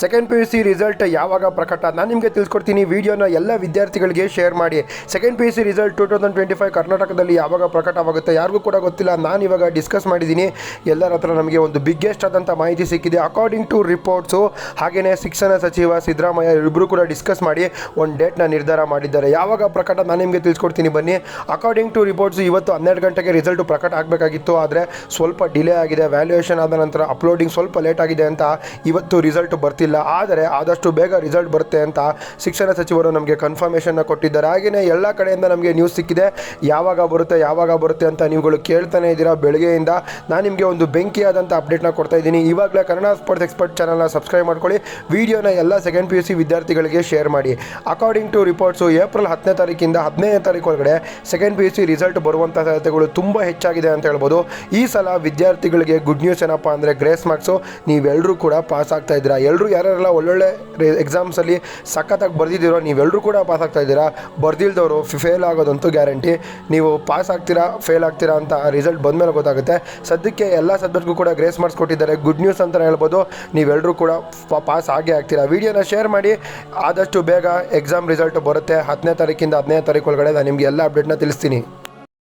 Second P U C result ಯಾವಾಗ ಪ್ರಕಟ? ನಾನು ನಿಮಗೆ ತಿಳಿಸ್ಕೊಡ್ತೀನಿ ವಿಡಿಯೋನ ಎಲ್ಲ ವಿದ್ಯಾರ್ಥಿಗಳಿಗೆ ಶೇರ್ ಮಾಡಿ. Second P U C result two thousand twenty five ಕರ್ನಾಟಕದಲ್ಲಿ ಯಾವಾಗ ಪ್ರಕಟವಾಗುತ್ತೆ ಯಾರಿಗೂ ಕೂಡ ಗೊತ್ತಿಲ್ಲ. ನಾನು ಇವಾಗ ಡಿಸ್ಕಸ್ ಮಾಡಿದ್ದೀನಿ. ಎಲ್ಲರ ಹತ್ರ ನಮಗೆ ಒಂದು ಬಿಗ್ಗೆಸ್ಟ್ ಆದಂಥ ಮಾಹಿತಿ ಸಿಕ್ಕಿದೆ. ಅಕಾರ್ಡಿಂಗ್ ಟು ರಿಪೋರ್ಟ್ಸು ಹಾಗೆಯೇ ಶಿಕ್ಷಣ ಸಚಿವ ಸಿದ್ದರಾಮಯ್ಯ ಇಬ್ಬರು ಕೂಡ ಡಿಸ್ಕಸ್ ಮಾಡಿ ಒಂದು ಡೇಟ್ನ ನಿರ್ಧಾರ ಮಾಡಿದ್ದಾರೆ. ಯಾವಾಗ ಪ್ರಕಟ? ನಾನು ನಿಮಗೆ ತಿಳಿಸ್ಕೊಡ್ತೀನಿ. ಬನ್ನಿ. ಅಕಾರ್ಡಿಂಗ್ ಟು ರಿಪೋರ್ಟ್ಸ್ ಇವತ್ತು ಹನ್ನೆರಡು ಗಂಟೆಗೆ ರಿಸಲ್ಟ್ ಪ್ರಕಟ ಆಗಬೇಕಾಗಿತ್ತು. ಆದರೆ ಸ್ವಲ್ಪ ಡಿಲೇ ಆಗಿದೆ. ವ್ಯಾಲ್ಯೂಯೇಷನ್ ಆದ ನಂತರ ಅಪ್ಲೋಡಿಂಗ್ ಸ್ವಲ್ಪ ಲೇಟ್ ಆಗಿದೆ ಅಂತ ಇವತ್ತು ರಿಸಲ್ಟ್ ಬರ್ತಿಲ್ಲ ಆದರೆ ಆದಷ್ಟು ಬೇಗ ರಿಸಲ್ಟ್ ಬರುತ್ತೆ ಅಂತ ಶಿಕ್ಷಣ ಸಚಿವರು ನಮಗೆ ಕನ್ಫರ್ಮೇಷನ್ನ ಕೊಟ್ಟಿದ್ದಾರೆ. ಹಾಗೆಯೇ ಎಲ್ಲ ಕಡೆಯಿಂದ ನಮಗೆ ನ್ಯೂಸ್ ಸಿಕ್ಕಿದೆ. ಯಾವಾಗ ಬರುತ್ತೆ ಯಾವಾಗ ಬರುತ್ತೆ ಅಂತ ನೀವುಗಳು ಕೇಳ್ತಾನೆ ಇದ್ದೀರಾ? ಬೆಳಗ್ಗೆಯಿಂದ ನಾನು ನಿಮಗೆ ಒಂದು ಬೆಂಕಿಯಾದಂಥ ಅಪ್ಡೇಟ್ನ ಕೊಡ್ತಾ ಇದ್ದೀನಿ. ಇವಾಗಲೇ ಕನ್ನಡ ಸ್ಪೋರ್ಟ್ಸ್ ಎಕ್ಸ್ಪರ್ಟ್ ಚಾನಲ್ನ ಸಬ್ಸ್ಕ್ರೈಬ್ ಮಾಡ್ಕೊಳ್ಳಿ. ವಿಡಿಯೋನ ಎಲ್ಲ ಸೆಕೆಂಡ್ ಪಿ ಯು ಸಿ ವಿದ್ಯಾರ್ಥಿಗಳಿಗೆ ಶೇರ್ ಮಾಡಿ. ಅಕಾರ್ಡಿಂಗ್ ಟು ರಿಪೋರ್ಟ್ಸು ಏಪ್ರಿಲ್ ಹತ್ತನೇ ತಾರೀಕಿಂದ ಹದಿನೈದನೇ ತಾರೀಕು ಒಳಗಡೆ second P U C result ಬರುವಂಥ ಸಾಧ್ಯತೆಗಳು ತುಂಬ ಹೆಚ್ಚಾಗಿದೆ ಅಂತ ಹೇಳ್ಬೋದು. ಈ ಸಲ ವಿದ್ಯಾರ್ಥಿಗಳಿಗೆ ಗುಡ್ ನ್ಯೂಸ್ ಏನಪ್ಪ ಅಂದರೆ ಗ್ರೇಸ್ ಮಾರ್ಕ್ಸು ನೀವೆಲ್ಲರೂ ಕೂಡ ಪಾಸ್ ಆಗ್ತಾ ಇದ್ದೀರಾ? ಎಲ್ಲರೂ ಯಾರ್ಯಾರೆಲ್ಲ ಒಳ್ಳೊಳ್ಳೆ ಎಕ್ಸಾಮ್ಸಲ್ಲಿ ಸಖತ್ತಾಗಿ ಬರೆದಿದ್ದೀರೋ ನೀವೆಲ್ಲರೂ ಕೂಡ ಪಾಸ್ ಆಗ್ತಾ ಇದ್ದೀರಾ? ಬರ್ದಿಲ್ದವರು ಫೇಲ್ ಆಗೋದಂತೂ ಗ್ಯಾರಂಟಿ ನೀವು ಪಾಸ್ ಆಗ್ತೀರಾ ಫೇಲ್ ಆಗ್ತೀರಾ ಅಂತ ರಿಸಲ್ಟ್ ಬಂದಮೇಲೆ ಗೊತ್ತಾಗುತ್ತೆ. ಸದ್ಯಕ್ಕೆ ಎಲ್ಲ ಸಬ್ಜೆಕ್ಟ್ಗೂ ಕೂಡ ಗ್ರೇಸ್ ಮಾರ್ಕ್ಸ್ ಕೊಟ್ಟಿದ್ದಾರೆ. ಗುಡ್ ನ್ಯೂಸ್ ಅಂತ ಹೇಳ್ಬೋದು. ನೀವೆಲ್ಲರೂ ಕೂಡ ಪಾಸ್ ಆಗೇ ಆಗ್ತೀರಾ? ವಿಡಿಯೋನ ಶೇರ್ ಮಾಡಿ. ಆದಷ್ಟು ಬೇಗ ಎಕ್ಸಾಮ್ ರಿಸಲ್ಟ್ ಬರುತ್ತೆ. ಹತ್ತನೇ ತಾರೀಕಿಂದ ಹದಿನೈದು ತಾರೀಕು ಒಳಗಡೆ ನಾನು ನಿಮಗೆ ಎಲ್ಲ ಅಪ್ಡೇಟ್ನ ತಿಳಿಸ್ತೀನಿ.